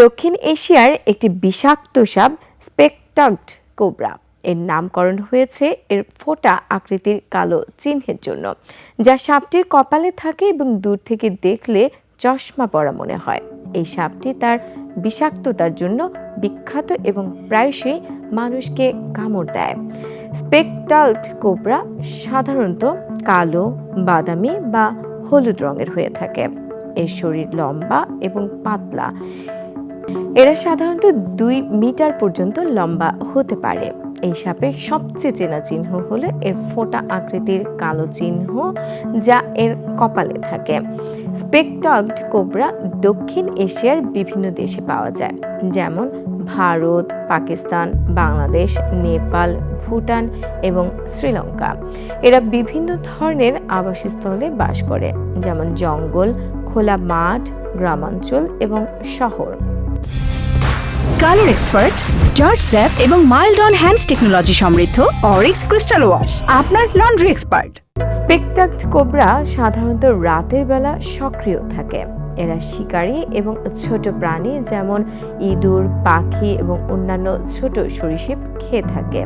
দক্ষিণ এশিয়ার একটি বিষাক্ত সাপ স্পেকটাক্ট কোবরা। এর নামকরণ হয়েছে এর ফোঁটা আকৃতির কালো চিহ্নের জন্য, যা সাপটির কপালে থাকে এবং দূর থেকে দেখলে চশমা পরা মনে হয়। এই সাপটি তার বিষাক্ততার জন্য বিখ্যাত এবং প্রায়শই মানুষকে কামড় দেয়। স্পেকটাল্ট কোবরা সাধারণত কালো, বাদামি বা হলুদ রঙের হয়ে থাকে। এর শরীর লম্বা এবং পাতলা। এরা সাধারণত দুই মিটার পর্যন্ত লম্বা হতে পারে। এই সাপের সবচেয়ে চেনা চিহ্ন হলো এর ফোঁটা আকৃতির কালো চিহ্ন যা এর কপালে থাকে। স্পেকটগড কোবরা দক্ষিণ এশিয়ার বিভিন্ন দেশে পাওয়া যায়, যেমন ভারত, পাকিস্তান, বাংলাদেশ, নেপাল, ভুটান এবং শ্রীলঙ্কা। এরা বিভিন্ন ধরনের আবাসস্থলে বাস করে, যেমন জঙ্গল, খোলা মাঠ, গ্রামাঞ্চল এবং শহর। কালার এক্সপার্ট জর্জ স্যাপ এবং মাইল্ড অন হ্যান্ডস টেকনোলজি সমৃদ্ধ অরিক্স ক্রিস্টাল ওয়াশ, আপনার লন্ড্রি এক্সপার্ট। স্পেকটাক্ট কোবরা সাধারণত রাতের বেলা সক্রিয় থাকে। এরা শিকারী এবং ছোট প্রাণী যেমন ইঁদুর, পাখি এবং অন্যান্য ছোট সরীসৃপ খেয়ে থাকে।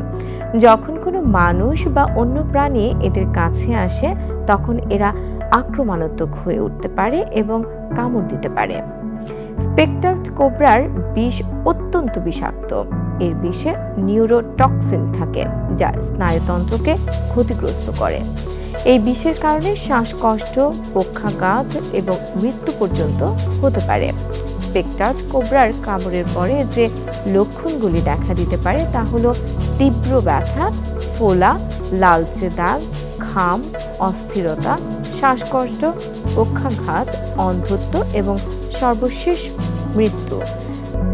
যখন কোনো মানুষ বা অন্য প্রাণী এদের কাছে আসে, তখন এরা আক্রমণাত্মক হয়ে উঠতে পারে এবং কামড় দিতে পারে। স্পেকটাক্ট কোবরার বিষ অত্যন্ত বিষাক্ত। এর বিষে নিউরোটক্সিন থাকে, যা স্নায়ুতন্ত্রকে ক্ষতিগ্রস্ত করে। এই বিষের কারণে শ্বাসকষ্ট, পক্ষাঘাত এবং মৃত্যু পর্যন্ত হতে পারে। স্পেকটার্ট কোবরার কামড়ের পরে যে লক্ষণগুলি দেখা দিতে পারে তা হলো তীব্র ব্যথা, ফোলা, লালচে দাগ, ঘাম, অস্থিরতা, শ্বাসকষ্ট, পক্ষাঘাত, অন্ধত্ব এবং সর্বশেষ মৃত্যু।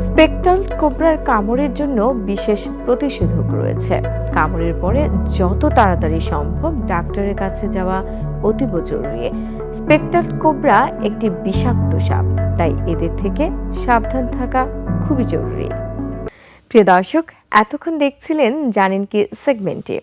স্পেকটাল কোবরার কামড়ের জন্য বিশেষ প্রতিষেধক রয়েছে। কামড়ের পরে যত তাড়াতাড়ি সম্ভব ডাক্তারের কাছে যাওয়া অতীব জরুরি। স্পেকটাল কোবরা একটি বিষাক্ত সাপ, তাই এদের থেকে সাবধান থাকা খুবই জরুরি। প্রিয় দর্শক, এতক্ষণ দেখছিলেন জানেন কি সেগমেন্টে